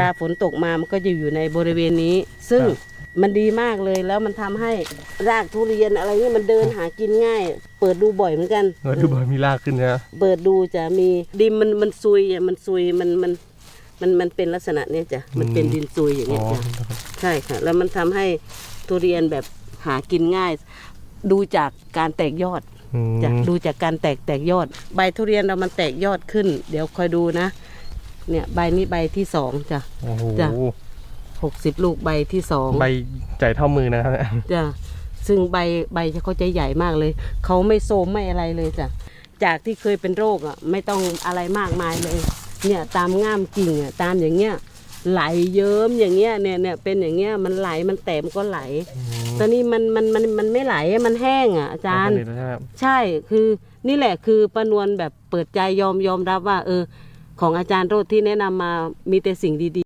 ลาฝนตกมามันก็จะอยู่ในบริเวณนี้ ซึ่งครับมันดีมากเลยแล้วมันทำให้รากทุเรียนอะไรนี่มันเดินหากินง่าย เปิดดูบ่อยเหมือนกัน เออดูบอยมีรากขึ้นนะเปิดดูจะมีดินมันมันซุยอะมันซุยมันมันมันมันเป็นลักษณะเนี้ยจ้ะมันเป็นดินซุยอย่างอ๋เงี้อยจ้ะใช่ค่ะ แล้วมันทำให้ทุเรียนแบบหากินง่าย ดูจากการแตกยอด อืมจ้ะดูจากการแตกแตกยอด ใบทุเรียนเรามันแตกยอดขึ้น เดี๋ยวคอยดูนะ เนี่ยใบนี้ใบที่สองจ้ะ โอ้โหจ้ะ หกสิบลูกใบที่สองใบใหญ่เท่ามือนะครับจ้ะซึ่งใบใบเขาจะใหญ่มากเลย เขาไม่โซมไม่อะไรเลยจ้ะ จากที่เคยเป็นโรคอะไม่ต้องอะไรมากมายเลย เนี่ยตามง่ามกิ่งอะตามอย่างเงี้ยไหลเยิ้มอย่างเงี้ยเนี่ยเนี่ยเป็นอย่างเงี้ยมันไหลมันแตกมันก็ไหล ตอนนี้มันมันมันมันไม่ไหลอะมันแห้งอะอาจารย์ผลิตแล้วใช่ไหมครับใช่คือนี่แหละคือประนวลแบบเปิดใจยอมยอมรับว่า เออ ของอาจารย์โรดที่แนะนำมามีแต่สิ่งดีๆ